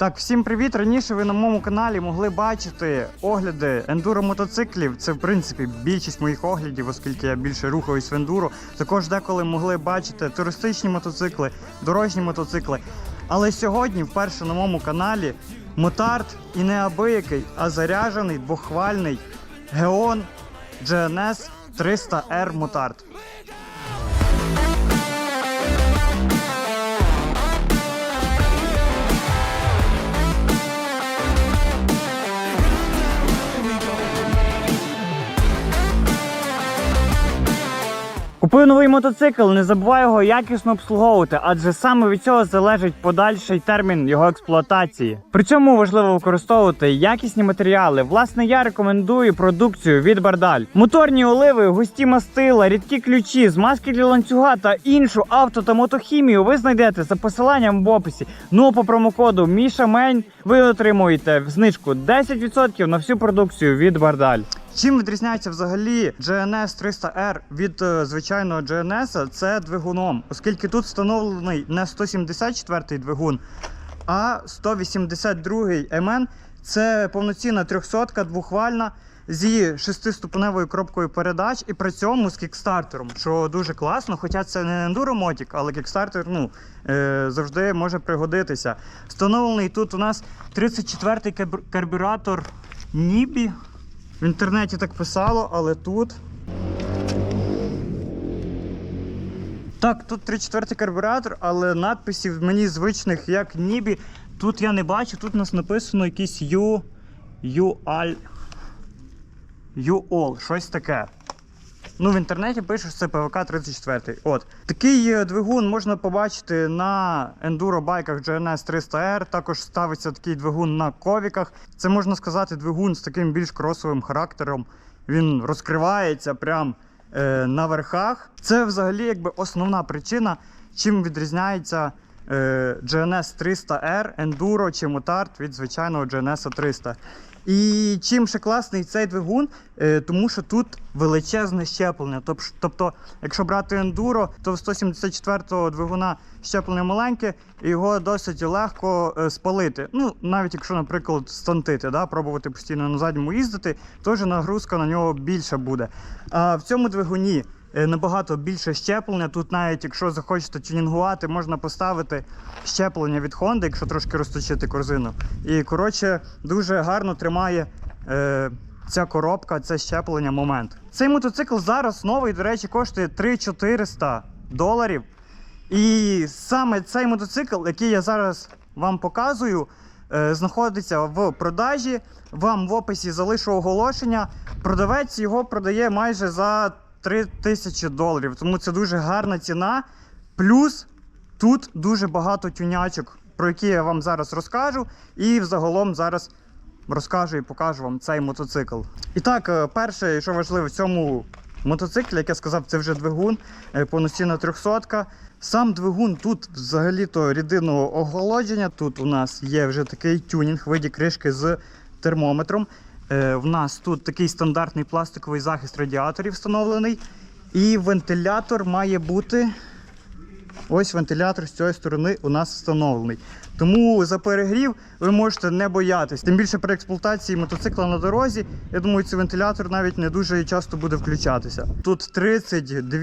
Так, всім привіт! Раніше ви на моєму каналі могли бачити огляди ендуро мотоциклів. Це в принципі більшість моїх оглядів, оскільки я більше рухаюсь в ендуро. Також деколи могли бачити туристичні мотоцикли, дорожні мотоцикли. Але сьогодні, вперше на моєму каналі, мотард і не абиякий, а заряджений двохвальний Geon GNS 300R мотард. Купив новий мотоцикл, не забувай його якісно обслуговувати, адже саме від цього залежить подальший термін його експлуатації. При цьому важливо використовувати якісні матеріали. Власне, я рекомендую продукцію від Бардаль. Моторні оливи, густі мастила, рідкі ключі, змазки для ланцюга та іншу авто та мотохімію ви знайдете за посиланням в описі. Ну а по промокоду Міша Мень ви отримуєте знижку 10% на всю продукцію від Бардаль. Чим відрізняється взагалі GNS 300R від е, звичайного GNS? Це двигуном, оскільки тут встановлений не 174-й двигун, а 182-й МН. Це повноцінна 300 двохвальна зі шестиступеневою коробкою передач і при цьому з кікстартером, що дуже класно. Хоча це не ендуромотік, але кікстартер ну, е, завжди може пригодитися. Встановлений тут у нас 34-й карбюратор Нібі. В інтернеті так писало, але тут. Так, тут 3-4 карбюратор, але надписів мені звичних як Нібі. Тут я не бачу, тут у нас написано якийсь U. UAL. UOL, щось таке. Ну, в інтернеті пише, що це ПВК 34. От. Такий е, двигун можна побачити на ендуро-байках GNS 300R. Також ставиться такий двигун на ковіках. Це можна сказати двигун з таким більш кросовим характером. Він розкривається прям е, на верхах. Це взагалі якби основна причина, чим відрізняється GNS 300R, Enduro чи Motard від звичайного GNS 300. І чим ще класний цей двигун, е, тому що тут величезне щеплення. Тобто, якщо брати ендуро, то в 174-го двигуна щеплення маленьке, і його досить легко е, спалити. Ну, навіть якщо, наприклад, стантити, да, пробувати постійно на задньому їздити, теж нагрузка на нього більша буде. А в цьому двигуні набагато більше щеплення. Тут навіть якщо захочете тюнінгувати, можна поставити щеплення від Honda, якщо трошки розточити корзину. І коротше, дуже гарно тримає е, ця коробка, це щеплення момент. Цей мотоцикл зараз новий, до речі, коштує 3400 доларів. І саме цей мотоцикл, який я зараз вам показую, е, знаходиться в продажі. Вам в описі залишу оголошення. Продавець його продає майже за 3000 доларів. Тому це дуже гарна ціна. Плюс тут дуже багато тюнячок, про які я вам зараз розкажу. І взагалом зараз розкажу і покажу вам цей мотоцикл. І так, е, перше, що важливо в цьому мотоциклі, як я сказав, це вже двигун, е, повноцінна 300. Сам двигун тут взагалі-то рідинного охолодження. Тут у нас є вже такий тюнінг в виді кришки з термометром. Е, В нас тут такий стандартний пластиковий захист радіаторів встановлений. І вентилятор має бути Ось вентилятор з цієї сторони у нас встановлений. Тому за перегрів ви можете не боятись. Тим більше при експлуатації мотоцикла на дорозі, я думаю, цей вентилятор навіть не дуже часто буде включатися. Тут 32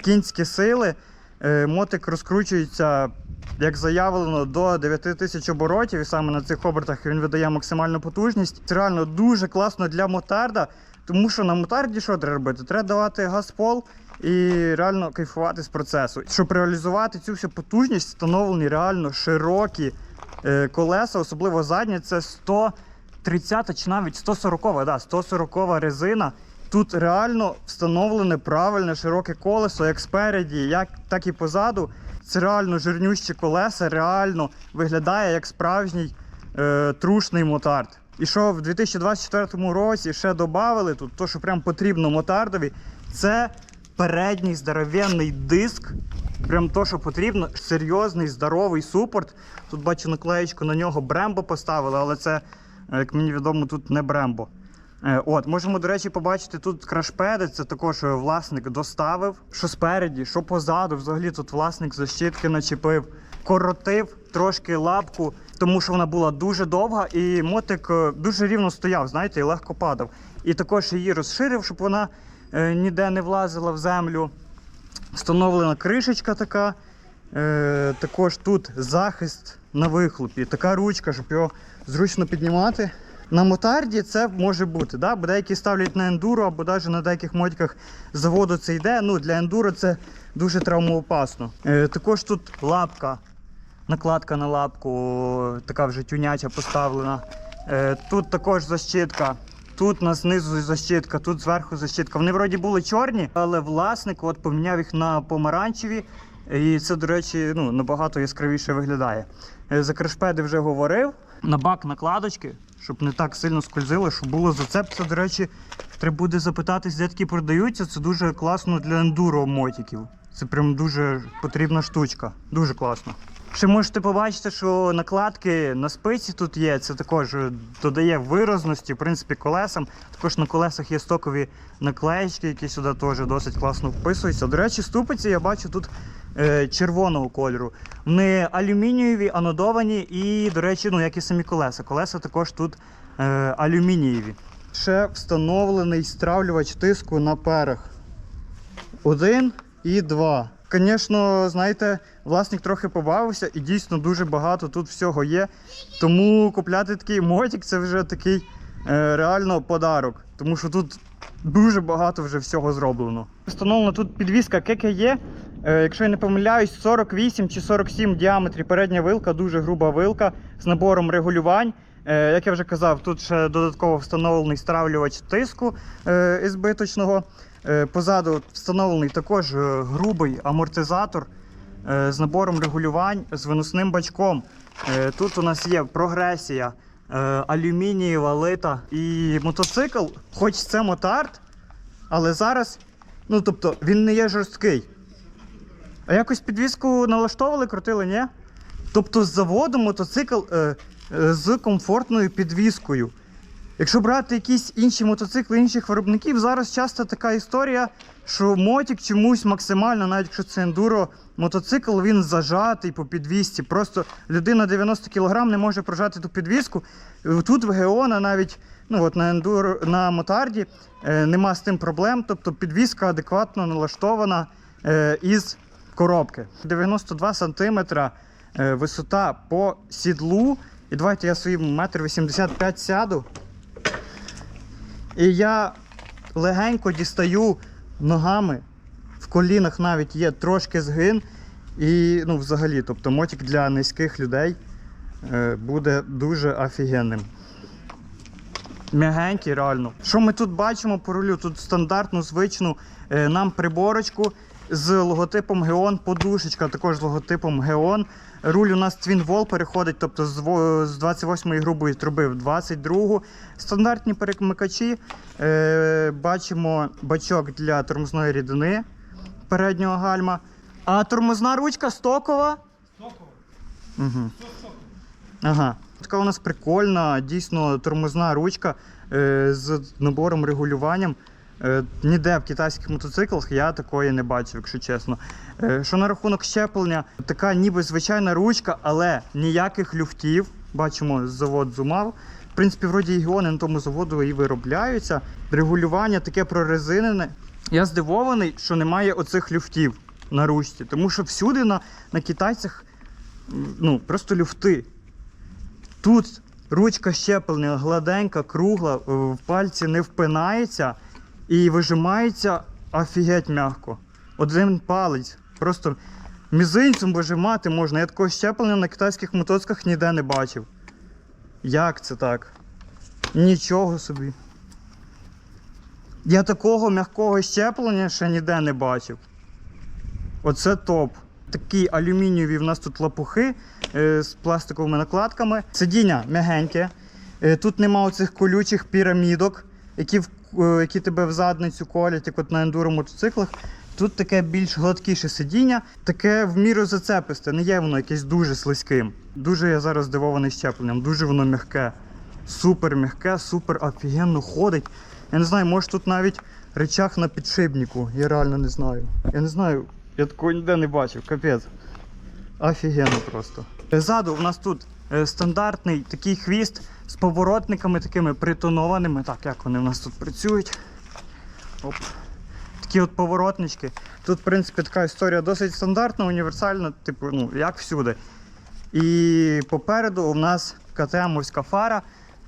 кінські сили. Е, Мотик розкручується, як заявлено, до 9000 оборотів, і саме на цих обертах він видає максимальну потужність. Це реально дуже класно для мотарда, тому що на мотарді що треба робити? Треба давати газ-пол і реально кайфувати з процесу. Щоб реалізувати цю всю потужність, встановлені реально широкі е, колеса, особливо задні, це 130 чи навіть 140, да, 140 резина. Тут реально встановлене правильне широке колесо, як спереді, як, так і позаду. Це реально жирнющі колеса, реально виглядає як справжній е, трушний мотард. І що в 2024 році ще додали тут, то що прям потрібно мотардові, це передній здоровенний диск. Прям то, що потрібно, серйозний здоровий супорт. Тут бачу наклеєчку на нього Брембо поставили, але це, е, як мені відомо, тут не Брембо. Е, От, можемо, до речі, побачити тут крашпеди. Це також е, власник доставив. Що спереді, що позаду. Взагалі тут власник защитки начепив, коротив трошки лапку, тому що вона була дуже довга, і мотик е, дуже рівно стояв, знаєте, і легко падав. І також її розширив, щоб вона е, ніде не влазила в землю. Встановлена кришечка така. Е, також тут захист на вихлопі, така ручка, щоб його зручно піднімати. На мотарді це може бути, да? бо деякі ставлять на ендуро, або навіть на деяких мотиках заводу це йде. Ну, для ендуро це дуже травмоопасно. Е, також тут лапка, накладка на лапку, така вже тюняча поставлена. Е, тут також защитка. Тут на знизу защитка, тут зверху защитка. Вони вроді були чорні, але власник от поміняв їх на помаранчеві. І це, до речі, ну, набагато яскравіше виглядає. Е, За крашпеди вже говорив. На бак накладочки, щоб не так сильно скользило, щоб було зацеп. Це, до речі, треба буде запитатись, де такі продаються. Це дуже класно для ендуро мотиків. Це прям дуже потрібна штучка. Дуже класно. Ще можете побачити, що накладки на спиці тут є. Це також додає виразності, в принципі, колесам. Також на колесах є стокові наклеєчки, які сюди теж досить класно вписуються. До речі, ступиці я бачу тут червоного кольору. Вони алюмінієві, анодовані і, до речі, ну, як і самі колеса. Колеса також тут е, алюмінієві. Ще встановлений стравлювач тиску на перах. Один і два. Звісно, знаєте, власник трохи побавився і дійсно дуже багато тут всього є. Тому купляти такий мотик це вже такий е, реально подарок. Тому що тут дуже багато вже всього зроблено. Встановлена тут підвіска ККЄ. Е, якщо я не помиляюсь, 48 чи 47 в діаметрі передня вилка, дуже груба вилка з набором регулювань. Е, як я вже казав, тут ще додатково встановлений стравлювач тиску е, збиточного. Позаду встановлений також грубий амортизатор з набором регулювань з виносним бачком. Тут у нас є прогресія, алюмінієва лита і мотоцикл, хоч це мотард, але зараз, ну тобто, він не є жорсткий. А якось підвіску налаштовували, крутили, ні? Тобто з заводу мотоцикл е, е, з комфортною підвіскою. Якщо брати якісь інші мотоцикли інших виробників, зараз часто така історія, що мотик чомусь максимально, навіть якщо це ендуро, мотоцикл він зажатий по підвісці. Просто людина 90 кг не може прожати ту підвіску. Е, Тут в Геона навіть ну, от на, ендуро, на мотарді е, нема з тим проблем. Тобто підвіска адекватно налаштована е, із коробки. 92 см е, висота по сідлу. І давайте я свої метр 85 сяду. І я легенько дістаю ногами. В колінах навіть є трошки згин. І ну, взагалі, тобто мотик для низьких людей е, буде дуже офігенним. М'ягенький, реально. Що ми тут бачимо по рулю? Тут стандартну, звичну е, нам приборочку з логотипом Geon, подушечка також з логотипом Geon. Руль у нас Wall переходить, тобто з 28-ї грубої труби в 22-гу. Стандартні перемикачі. Е, бачимо бачок для тормозної рідини переднього гальма. А тормозна ручка стокова. Сокол. Угу. Ага. Така у нас прикольна, дійсно тормозна ручка е, з набором регулюванням. Е, ніде в китайських мотоциклах я такої не бачив, якщо чесно. Е, що на рахунок щеплення, така ніби звичайна ручка, але ніяких люфтів. Бачимо, завод зумав. В принципі, вроді і геони на тому заводу і виробляються. Регулювання таке прорезинене. Я здивований, що немає оцих люфтів на ручці, тому що всюди на, на китайцях ну, просто люфти. Тут ручка щеплення гладенька, кругла, в пальці не впинається і вижимається офігеть м'яко. Один палець. Просто мізинцем вижимати можна. Я такого щеплення на китайських мотоциклах ніде не бачив. Як це так? Нічого собі. Я такого м'якого щеплення ще ніде не бачив. Оце топ. Такі алюмінієві в нас тут лапухи е, з пластиковими накладками. Сидіння м'ягеньке. Е, тут нема оцих колючих пірамідок, які, в- які тебе в задницю колять, як от на ендуро мотоциклах. Тут таке більш гладкіше сидіння, таке в міру зацеписте, не є воно якесь дуже слизьким. Дуже я зараз здивований щепленням, дуже воно м'яке. Супер м'яке, супер офігенно ходить. Я не знаю, може тут навіть речах на підшипнику. Я реально не знаю. Я не знаю, я такого ніде не бачив, капець. Офігенно просто. Ззаду у нас тут е, стандартний такий хвіст з поворотниками такими притонованими. Так, як вони у нас тут працюють. Оп. Такі от поворотнички. Тут, в принципі, така історія досить стандартна, універсальна, типу, ну, як всюди. І попереду у нас КТМовська фара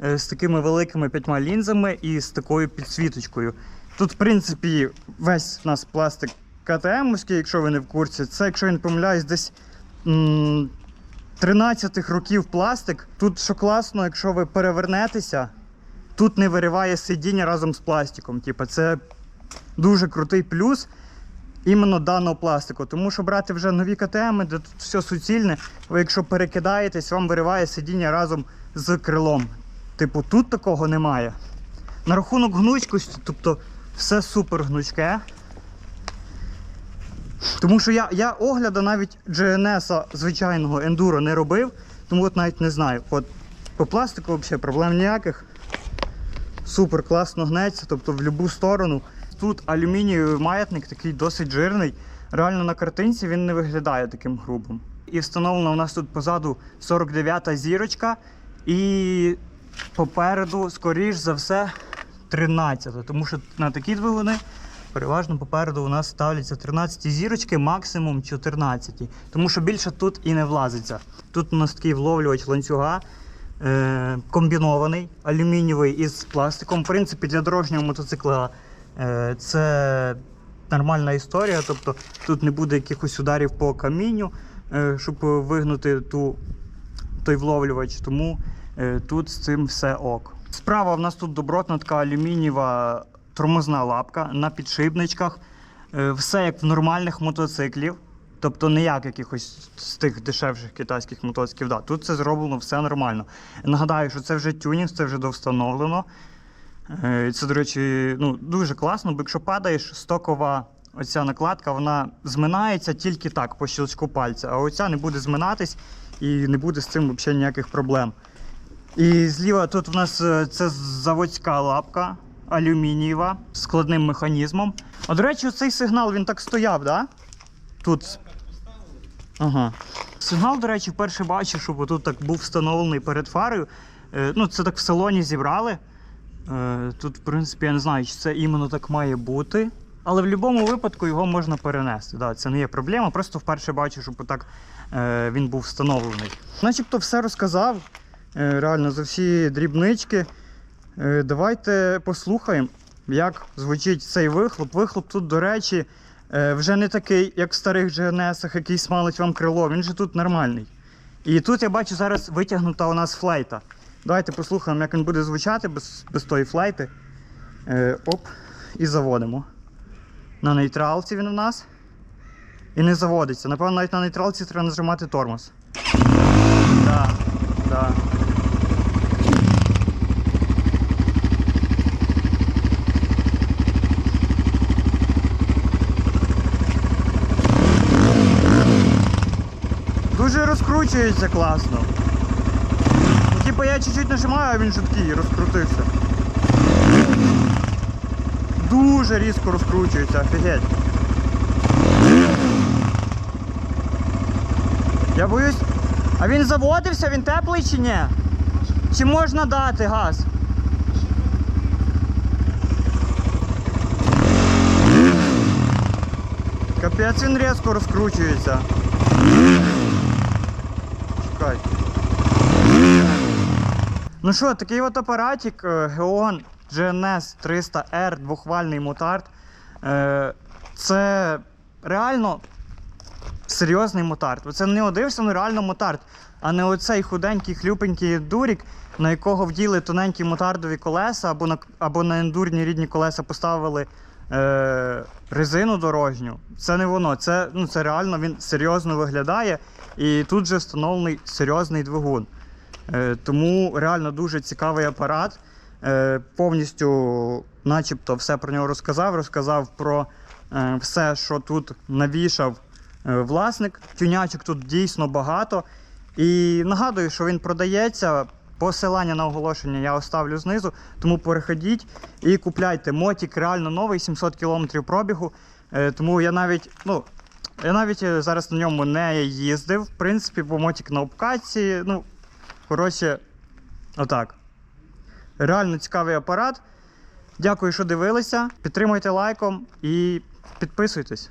е, з такими великими п'ятьма лінзами і з такою підсвіточкою. Тут, в принципі, весь у нас пластик КТМовський, якщо ви не в курсі. Це, якщо я не помиляюсь, десь 13-х років пластик. Тут що класно, якщо ви перевернетеся, тут не вириває сидіння разом з пластиком. Типа, це дуже крутий плюс іменно даного пластику. Тому що брати вже нові КТМ, де тут все суцільне, ви якщо перекидаєтесь, вам вириває сидіння разом з крилом. Типу, тут такого немає. На рахунок гнучкості, тобто все супер гнучке. Тому що я, я огляду навіть GNS звичайного ендуро не робив, тому от навіть не знаю. От по пластику взагалі проблем ніяких. Супер класно гнеться, тобто в будь-яку сторону. Тут алюмінієвий маятник такий досить жирний. Реально на картинці він не виглядає таким грубим. І встановлена у нас тут позаду 49-та зірочка. І попереду, скоріш за все, 13-та. Тому що на такі двигуни переважно попереду у нас ставляться 13 зірочки, максимум 14. Тому що більше тут і не влазиться. Тут у нас такий вловлювач ланцюга. Е, комбінований алюмінієвий із пластиком. В принципі, для дорожнього мотоцикла е, це нормальна історія. Тобто тут не буде якихось ударів по камінню, е, щоб вигнути ту, той вловлювач. Тому е, тут з цим все ок. Справа в нас тут добротна така алюмінієва тормозна лапка на підшипничках. Е, Все як в нормальних мотоциклів. Тобто не як якихось з тих дешевших китайських мотоциклів. Да, тут це зроблено все нормально. Нагадаю, що це вже тюнінг, це вже довстановлено. Е, Це, до речі, ну, дуже класно, бо якщо падаєш, стокова оця накладка вона зминається тільки так, по щелчку пальця, а оця не буде зминатись і не буде з цим взагалі ніяких проблем. І зліва тут у нас е, це заводська лапка алюмінієва складним механізмом. А до речі, цей сигнал він так стояв, да? Тут. Ага. Сигнал, до речі, вперше бачив, щоб тут так був встановлений перед фарою. Е, ну, це так в салоні зібрали. Е, тут, в принципі, я не знаю, чи це іменно так має бути. Але в будь-якому випадку його можна перенести. Да, це не є проблема. Просто вперше бачу, щоб так е, він був встановлений. Начебто все розказав. Е, реально за всі дрібнички. Е, давайте послухаємо, як звучить цей вихлоп. Вихлоп тут, до речі, е, вже не такий, як в старих GNS-ах, який смалить вам крило. Він же тут нормальний. І тут я бачу зараз витягнута у нас флейта. Давайте послухаємо, як він буде звучати без, без тої флейти. Е, оп, і заводимо. На нейтралці він у нас. І не заводиться. Напевно, навіть на нейтралці треба нажимати тормоз. Так, так. Дуже розкручується класно. Ну, Типу я чуть-чуть нажимаю, а він же такий розкрутився. Дуже різко розкручується, офігеть. Я боюсь. А він заводився, він теплий чи ні? Чи можна дати газ? Капець він різко розкручується. Чекай. Ну що, такий от апаратик е, Geon GNS 300R двохвальний мотард. Е, Це реально серйозний мотард. Це не одився, ну реально мотард, а не оцей худенький, хлюпенький дурік, на якого вділи тоненькі мотардові колеса, або на, або на ендурні рідні колеса поставили е, резину дорожню. Це не воно. Це, ну, це реально він серйозно виглядає. І тут же встановлений серйозний двигун. Е, тому реально дуже цікавий апарат. Е, повністю, начебто, все про нього розказав. Розказав про е, все, що тут навішав е, власник. Тюнячок тут дійсно багато. І нагадую, що він продається. Посилання на оголошення я оставлю знизу, тому переходіть і купляйте. Мотік реально новий, 700 км пробігу. Е, тому я навіть, ну, Я навіть е, зараз на ньому не їздив. В принципі, бо мотик на обкатці. Ну, коротше, отак. Реально цікавий апарат. Дякую, що дивилися. Підтримуйте лайком і підписуйтесь.